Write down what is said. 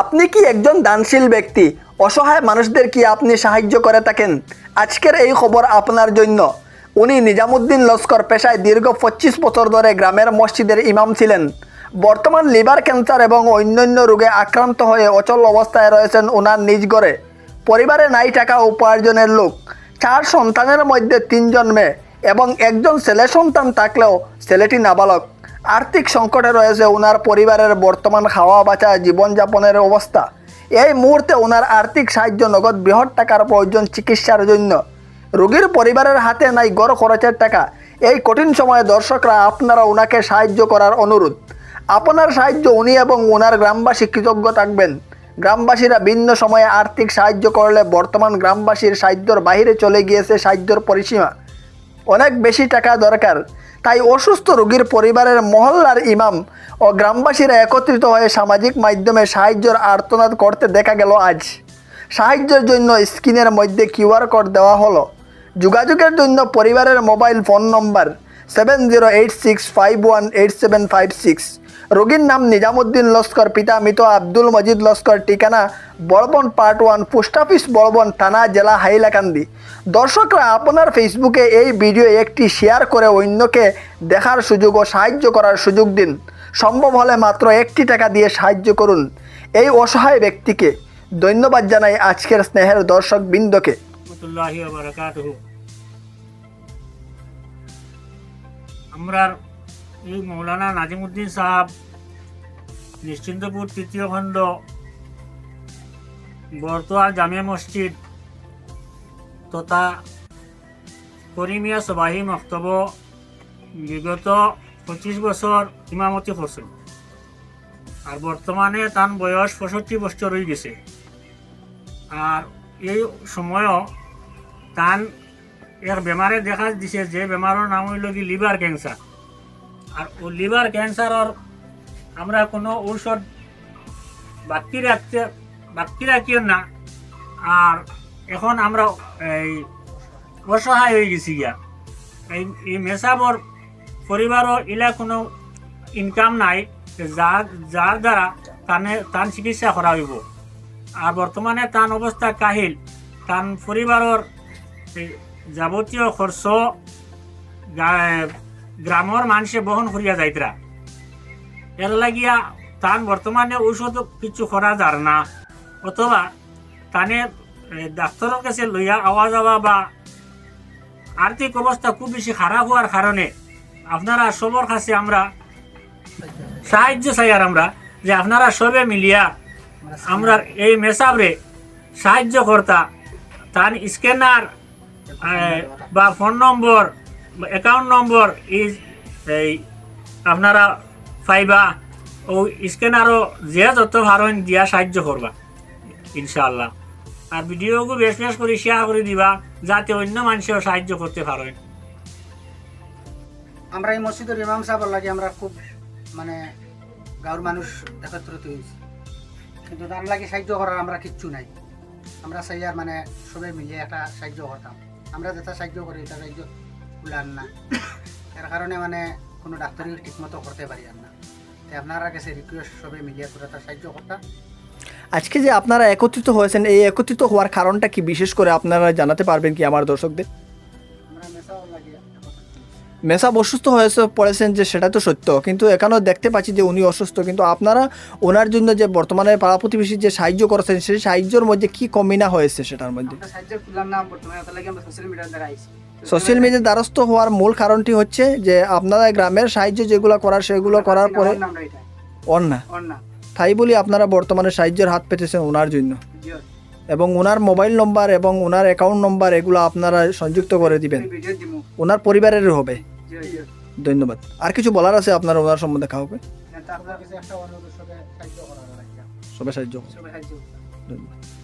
আপনি কি একজন দানশীল ব্যক্তি? অসহায় মানুষদের কি আপনি সাহায্য করে থাকেন? আজকের এই খবর আপনার জন্য। উনি নিজামুদ্দিন লস্কর পেশায় দীর্ঘ পঁচিশ বছর ধরে গ্রামের মসজিদের ইমাম ছিলেন। বর্তমান লিভার ক্যান্সার এবং অন্যান্য রোগে আক্রান্ত হয়ে অচল অবস্থায় রয়েছেন ওনার নিজ ঘরে। পরিবারে নাই টাকা উপার্জনের লোক। চার সন্তানের মধ্যে তিনজন মেয়ে এবং একজন ছেলে সন্তান থাকলেও ছেলেটি নাবালক। আর্থিক সংকটে রয়েছে ওনার পরিবারের বর্তমান খাওয়া বাঁচা জীবনযাপনের অবস্থা। এই মুহূর্তে ওনার আর্থিক সাহায্য নগদ বৃহৎ টাকার প্রয়োজন চিকিৎসার জন্য। রোগীর পরিবারের হাতে নাই গড় খরচের টাকা। এই কঠিন সময়ে দর্শকরা আপনারা ওনাকে সাহায্য করার অনুরোধ। আপনার সাহায্য উনি এবং ওনার গ্রামবাসী কৃতজ্ঞ থাকবেন। গ্রামবাসীরা ভিন্ন সময়ে আর্থিক সাহায্য করলে বর্তমান গ্রামবাসীর সাহায্যর বাহিরে চলে গিয়েছে সাহায্যর পরিসীমা। অনেক বেশি টাকা দরকার। তাই অসুস্থ রোগীর পরিবারের মহল্লার ইমাম ও গ্রামবাসীরা একত্রিত হয়ে সামাজিক মাধ্যমে সাহায্যের আর্তনাদ করতে দেখা গেল আজ। সাহায্যের জন্য স্ক্রিনের মধ্যে কিউআর কোড দেওয়া হলো। যোগাযোগের জন্য পরিবারের মোবাইল ফোন নম্বর seven zero eight six five one eight seven five six রোগীর নাম নিজামুদ্দিন লস্কর, পিতা মৃত আব্দুল মজিদ লস্কর, ঠিকানা Balban part one post office Balban থানা, জেলা হাইলাকান্দি। দর্শকরা, আপনার ফেসবুকে এই ভিডিও একটি শেয়ার করে অন্যকে দেখার সুযোগ ও সাহায্য করার সুযোগ দিন। সম্ভব হলে মাত্র একটি টাকা দিয়ে সাহায্য করুন। এই অসহায় ব্যক্তিকে ধন্যবাদ জানাই আজকের স্নেহের দর্শক বৃন্দকে রহমতুল্লাহি বারাকাতুহ আমরা এই মৌলানা নাজিমুদ্দিন সাহাব, নিশ্চিন্তপুর তৃতীয় খণ্ড বর্তোয়া জামে মসজিদ তথা করিমিয়া সবাহি মক্তব বিগত পঁচিশ বছর ইমামতি করছেন আর বর্তমানে তার বয়স পঁয়ষট্টি বছর হয়ে গেছে। আর এই সময়ও তান এক বেমারে দেখা দিছে যে বেমারের নাম হইল কি লিভার ক্যান্সার আর ও লিভার ক্যান্সারর আমরা কোনো ঔষধ বাকি রাখতে বাকি রাখিও না। আর এখন আমরা এই অসহায় হয়ে গেছি গিয়া। এই এই মেসাবর পরিবারও ইলা কোনো ইনকাম নাই যার যার দ্বারা তানে, তান চিকিৎসা করা হইব। আর বর্তমানে তান অবস্থা কাহিল। তান পরিবারের যাবতীয় খরচ গ্রামের মানুষে বহন করিয়া যাইতরা এর লাগিয়া তান বর্তমানে ঔষধ কিছু করা যার না। অথবা তানে ডাক্তারের কাছে লইয়া আওয়া যাওয়া বা আর্থিক অবস্থা খুব বেশি খারাপ হওয়ার কারণে আপনারা সবার কাছে আমরা সাহায্য চাই আর আমরা যে আপনারা সবে মিলিয়া আমরা এই মেসাবরে সাহায্য কর্তা তার স্ক্যানার বা phone number account number is এই, আপনারা পাইবা। ও স্ক্যানারও যে যত ভারণ দিয়া সাহায্য করবা, ইনশাআল্লাহ। আর ভিডিওকে বেশ বেশ করে শেয়ার করে দিবা, যাতে অন্য মানুষেও সাহায্য করতে পারেন আমরা এই মসজিদের ইমাম সাহেব লাগে আমরা খুব মানে গাঁর মানুষ একত্রিত হয়েছি। কিন্তু তার লাগে সাহায্য করার আমরা কিচ্ছু নাই। আমরা চাই আর মানে সবাই মিলিয়ে একটা সাহায্য করতাম। আমরা যেটা সাহায্য করি এটা সাহায্য উলান না। এর কারণে মানে কোনো ডাক্তারি ঠিকমতো করতে পারি না। তাই আপনারা কাছে রিকোয়েস্ট সবে মিডিয়া করে তার সাহায্য করতাম আজকে যে আপনারা একত্রিত হয়েছেন, এই একত্রিত হওয়ার কারণটা কি বিশেষ করে আপনারা জানাতে পারবেন কি আমার দর্শকদের? মেসাব অসুস্থ হয়েছে পড়েছেন যে সেটা তো সত্য। কিন্তু এখানেও দেখতে পাচ্ছি যে উনি অসুস্থ। কিন্তু আপনারা ওনার জন্য যে বর্তমানে পাড়া প্রতিবেশী যে সাহায্য করেছেন সেই সাহায্যের মধ্যে কি কমিনা হয়েছে সেটার মধ্যে? না সোশ্যাল মিডিয়ার দ্বারস্থ হওয়ার মূল কারণটি হচ্ছে যে আপনারা গ্রামের সাহায্য যেগুলো করার সেগুলো করার পরে আমরা এটা অন না অন না তাই বলি আপনারা বর্তমানে সাহায্যের হাত পেতেছেন ওনার জন্য। এবং ওনার মোবাইল নম্বর এবং ওনার অ্যাকাউন্ট নম্বর এগুলো আপনারা সংযুক্ত করে দিবেন। ওনার পরিবারের হবে। ধন্যবাদ। আর কিছু বলার আছে আপনার ওনার সম্বন্ধে কাউকে? সবাই সাহায্য। ধন্যবাদ।